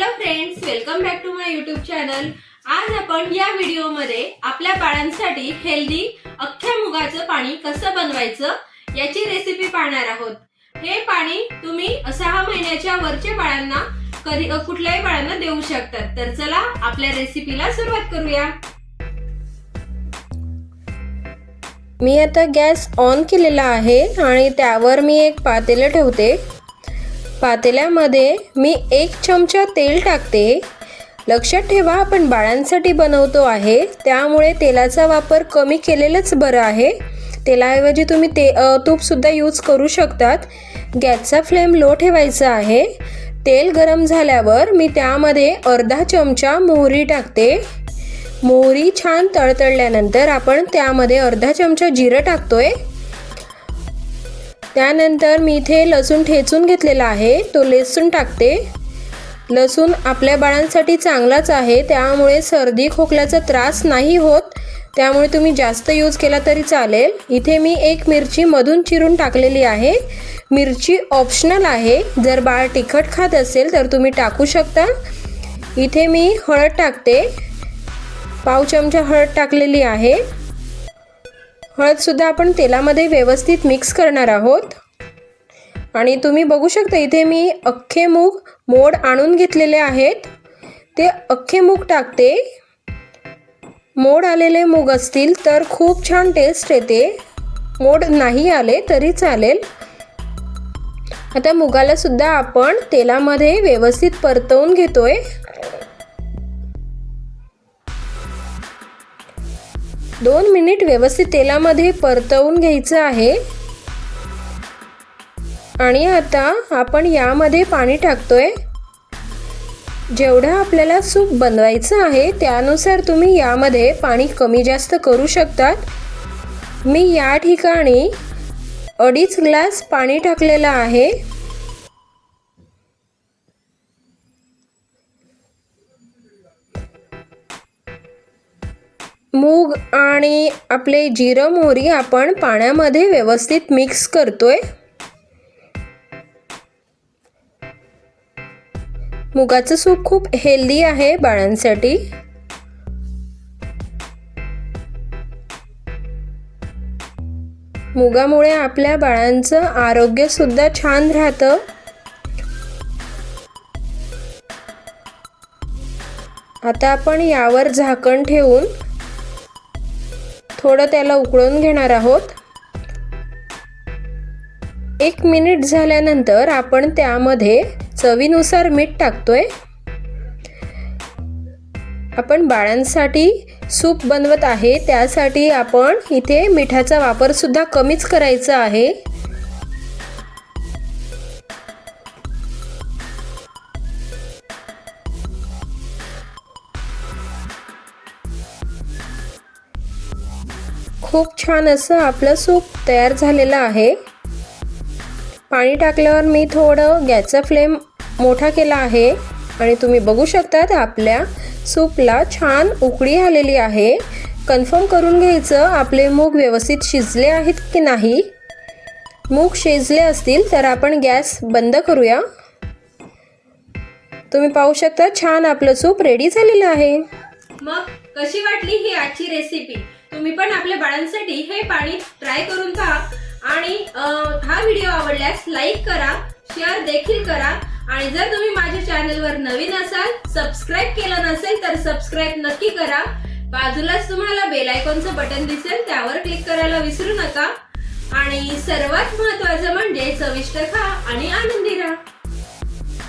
Hello friends welcome back to my YouTube channel. आज आपण या व्हिडिओमध्ये आपल्या बाळांसाठी हेल्दी अख्ख्या मुगाचं पाणी कसं बनवायचं याची रेसिपी पाहणार आहोत. हे पाणी तुम्ही सहा महिन्याच्या वरच्या बाळांना कधी कुठल्याही बाळांना देऊ शकतात. तर चला आपल्या रेसिपीला सुरुवात करूया. मी आता गॅस ऑन केलेला आहे आणि त्यावर मी एक पातेलं ठेवते. पातेल्यामध्ये मी एक चमचा तेल टाकते. लक्षात ठेवा आपण बाळांसाठी बनवतो आहे. त्यामुळे तेलाचा वापर कमी केलेलंच बरं आहे. तेलाऐवजी तुम्ही ते तूपसुद्धा यूज करू शकतात. गॅसचा फ्लेम लो ठेवायचा आहे. तेल गरम झाल्यावर मी त्यामध्ये अर्धा चमचा मोहरी टाकते. मोहरी छान तळतळल्यानंतर आपण त्यामध्ये अर्धा चमचा जिरं टाकतोय. त्यानंतर मी इथे लसूण ठेचून घेतलेला आहे. तो लसूण टाकते. लसूण आपल्या बाळांसाठी चांगलाच आहे. त्यामुळे सर्दी खोकल्याचा त्रास नाही होत. त्यामुळे तुम्ही जास्त यूज केला तरी चालेल. इथे मी एक मिरची मधून चिरून टाकलेली आहे. मिरची ऑप्शनल आहे. जर बाळ तिखट खात असेल तर तुम्ही टाकू शकता. इथे मी हळद टाकते. पाव चमचा हळद टाकलेली आहे. हळदसुद्धा आपण तेलामध्ये व्यवस्थित मिक्स करणार आहोत. आणि तुम्ही बघू शकता इथे मी अख्खे मूग मोड आणून घेतलेले आहेत. ते अख्खे मूग टाकते. मोड आलेले मूग असतील तर खूप छान टेस्ट येते. मोड नाही आले तरी चालेल. आता मुगालासुद्धा आपण तेलामध्ये व्यवस्थित परतवून घेतोय. दोन मिनिट व्यवस्थित तेलामध्ये परतवून घ्यायचं आहे. आणि आता आपण यामध्ये पाणी टाकतोय. जेवढं आपल्याला सूप बनवायचं आहे त्यानुसार तुम्ही यामध्ये पाणी कमी जास्त करू शकतात. मी या ठिकाणी अडीच ग्लास पाणी टाकलेलं आहे. मूग आणि आपले जिरं मोहरी आपण पाण्यामध्ये व्यवस्थित मिक्स करतोय. मुगाचं सूप खूप हेल्दी आहे बाळांसाठी. मुगामुळे आपल्या बाळांचं आरोग्य सुद्धा छान राहतं. आता आपण यावर झाकण ठेवून थोडं त्याला उकळून घेणार आहोत. एक मिनिट झाल्यानंतर आपण त्यामध्ये चवीनुसार मीठ टाकतोय. आपण बाळांसाठी सूप बनवत आहे त्यासाठी आपण इथे मिठाचा वापरसुद्धा कमीच करायचा आहे. खूप छान असं आपलं सूप तयार झालेलं आहे. पाणी टाकल्यावर मी थोडं गॅसचा फ्लेम मोठा केला आहे आणि तुम्ही बघू शकतात आपल्या सूपला छान उकळी आलेली आहे. कन्फर्म करून घ्यायचं आपले मूग व्यवस्थित शिजले आहेत की नाही. मूग शिजले असतील तर आपण गॅस बंद करूया. तुम्ही पाहू शकता छान आपलं सूप रेडी झालेलं आहे. मग कशी वाटली ही आजची रेसिपी तुम्ही पण आपल्या बाळांसाठी हे पाणी ट्राय करून पहा. आणि हा व्हिडिओ आवडल्यास लाईक करा शेअर देखील करा. आणि जर तुम्ही माझ्या चॅनलवर नवीन असाल सबस्क्राईब केलं नसेल तर सबस्क्राईब नक्की करा. बाजूलाच तुम्हाला बेल आयकॉनचं बटन दिसेल त्यावर क्लिक करायला विसरू नका. आणि सर्वात महत्वाचं म्हणजे चविष्ट खा आणि आनंदी राहा.